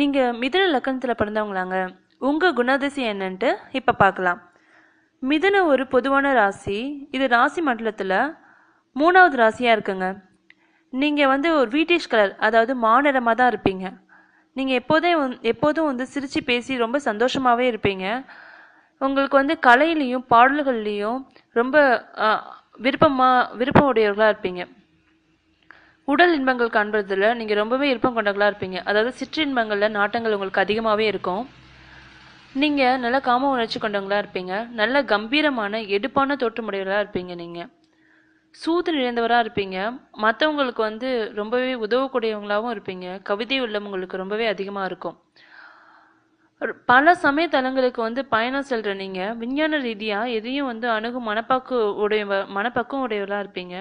நீங்கள் மிதுன லக்கணத்தில் பிறந்தவங்களாங்க. உங்கள் குணாதிசயம் என்னன்ட்டு இப்போ பார்க்கலாம் மிதுன ஒரு பொதுவான ராசி இது ராசி மண்டலத்தில் மூணாவது ராசியாக இருக்குங்க. நீங்கள் வந்து ஒரு வீட்டிஷ் கலர் அதாவது மாநிறமாக தான் இருப்பீங்க. நீங்கள் எப்போதே எப்போதும் வந்து சிரித்து பேசி ரொம்ப சந்தோஷமாகவே இருப்பீங்க. உங்களுக்கு வந்து கலையிலையும் பாடல்கள்லேயும் ரொம்ப விருப்பமாக விருப்பம் உடையவர்களாக இருப்பீங்க. உடல் இன்பங்கள் காண்பதில் நீங்கள் ரொம்பவே விருப்பம் கொண்டவர்களாக இருப்பீங்க. அதாவது சிற்றின்பங்களில் நாட்டங்கள் உங்களுக்கு அதிகமாகவே இருக்கும். நீங்கள் நல்ல காம உணர்ச்சி கொண்டவங்களாக இருப்பீங்க. நல்ல கம்பீரமான எடுப்பான தோற்றமுடையவர்களாக இருப்பீங்க நீங்கள் சூது நிறைந்தவராக இருப்பீங்க. மற்றவங்களுக்கு வந்து ரொம்பவே உதவக்கூடியவங்களாகவும் இருப்பீங்க. கவிதை உள்ளம் உங்களுக்கு ரொம்பவே அதிகமாக இருக்கும். பல சமய தலங்களுக்கு வந்து பயணம் செல்கிற நீங்கள் விஞ்ஞான ரீதியாக எதையும் வந்து அணுகும் மனப்பாக்கு உடைய மனப்பக்குவம் உடையவர்களாக இருப்பீங்க.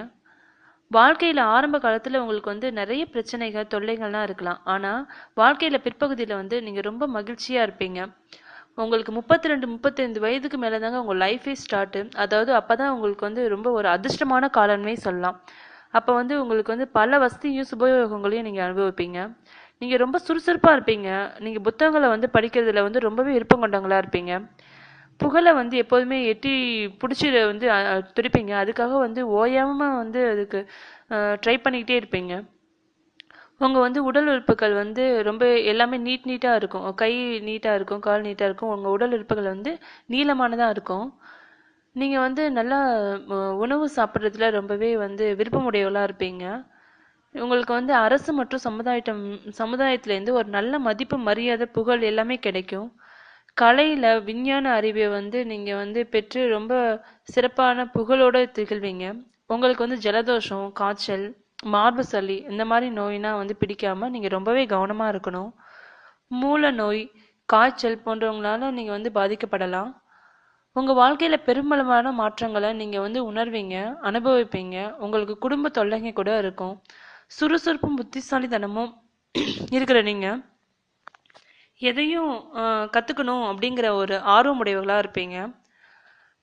வாழ்க்கையில் ஆரம்ப காலத்தில் உங்களுக்கு வந்து நிறைய பிரச்சனைகள் தொல்லைகள்லாம் இருக்கலாம். ஆனால் வாழ்க்கையில் பிற்பகுதியில் வந்து நீங்கள் ரொம்ப மகிழ்ச்சியாக இருப்பீங்க. உங்களுக்கு முப்பத்தி ரெண்டு முப்பத்தைந்து வயதுக்கு மேலே தாங்க உங்கள் லைஃபே ஸ்டார்ட்டு அதாவது அப்போ தான் உங்களுக்கு வந்து ரொம்ப ஒரு அதிர்ஷ்டமான காலம்னே சொல்லலாம். அப்போ வந்து உங்களுக்கு வந்து பல வசதியும் சுபயோகங்களையும் நீங்கள் அனுபவிப்பீங்க. நீங்கள் ரொம்ப சுறுசுறுப்பாக இருப்பீங்க. நீங்கள் புத்தகங்களை வந்து படிக்கிறதுல வந்து ரொம்பவே விருப்பம் கொண்டவங்களாக இருப்பீங்க. புகழை வந்து எப்போதுமே எட்டி பிடிச்சி வந்து துடிப்பீங்க. அதுக்காக வந்து ஓயாமல் வந்து அதுக்கு ட்ரை பண்ணிக்கிட்டே இருப்பீங்க. உங்கள் வந்து உடல் உறுப்புகள் வந்து ரொம்ப எல்லாமே நீட் நீட்டாக இருக்கும். கை நீட்டாக இருக்கும் கால் நீட்டாக இருக்கும். உங்கள் உடல் உறுப்புகள் வந்து நீளமானதாக இருக்கும். நீங்கள் வந்து நல்லா உணவு சாப்பிட்றதுல ரொம்பவே வந்து விருப்பமுடையவளாக இருப்பீங்க. உங்களுக்கு வந்து அரசு மற்றும் சமுதாயம் சமுதாயத்துலேருந்து ஒரு நல்ல மதிப்பு மரியாதை புகழ் எல்லாமே கிடைக்கும். கலையில் விஞ்ஞான அறிவை வந்து நீங்கள் வந்து பெற்று ரொம்ப சிறப்பான புகழோடு திகழ்வீங்க. உங்களுக்கு வந்து ஜலதோஷம் காய்ச்சல் மார்பு சளி இந்த மாதிரி நோய்னா வந்து பிடிக்காமல் நீங்கள் ரொம்பவே கவனமாக இருக்கணும். மூல நோய் காய்ச்சல் போன்றவங்களால நீங்கள் வந்து பாதிக்கப்படலாம். உங்கள் வாழ்க்கையில் பெருமளவான மாற்றங்களை நீங்கள் வந்து உணர்வீங்க அனுபவிப்பீங்க. உங்களுக்கு குடும்ப தொல்லைங்க கூட இருக்கும். சுறுசுறுப்பும் புத்திசாலித்தனமும் இருக்கிற நீங்கள் எதையும் கற்றுக்கணும் அப்படிங்கிற ஒரு ஆர்வமுடையவர்களாக இருப்பீங்க.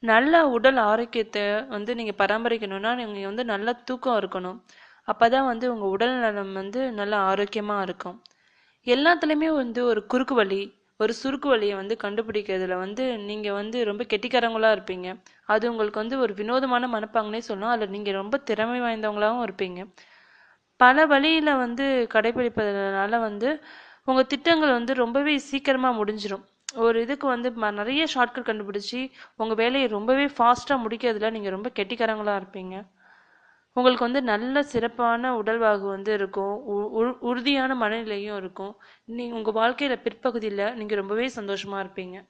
நல்ல உடல் ஆரோக்கியத்தை வந்து நீங்கள் பராமரிக்கணும்னா நீங்கள் வந்து நல்ல தூக்கம் இருக்கணும். அப்போ தான் வந்து உங்கள் உடல் நலம் வந்து நல்ல ஆரோக்கியமாக இருக்கும். எல்லாத்துலேயுமே வந்து ஒரு குறுக்கு வழி ஒரு சுருக்கு வழியை வந்து கண்டுபிடிக்கிறதுல வந்து நீங்கள் வந்து ரொம்ப கெட்டிக்காரங்களாக இருப்பீங்க. அது உங்களுக்கு வந்து ஒரு வினோதமான மனப்பாங்கனே சொல்லலாம். அதில் நீங்கள் ரொம்ப திறமை வாய்ந்தவங்களாகவும் இருப்பீங்க. பல வழியில் வந்து கடைபிடிப்பதனால வந்து உங்கள் திட்டங்கள் வந்து ரொம்பவே சீக்கிரமாக முடிஞ்சிடும் ஒரு இதுக்கு வந்து ம- நிறைய ஷார்ட்கட் கண்டுபிடிச்சி உங்கள் வேலையை ரொம்பவே ஃபாஸ்ட்டாக முடிக்கிறதுல நீங்கள் ரொம்ப கெட்டிக்காரங்களாக இருப்பீங்க. உங்களுக்கு வந்து நல்ல சிறப்பான உடல்வாகு வந்து இருக்கும். உ- உ- உறுதியான மனநிலையும் இருக்கும். நீ உங்கள் வாழ்க்கையில் பிற்பகுதியில் நீங்கள் ரொம்பவே சந்தோஷமாக இருப்பீங்க.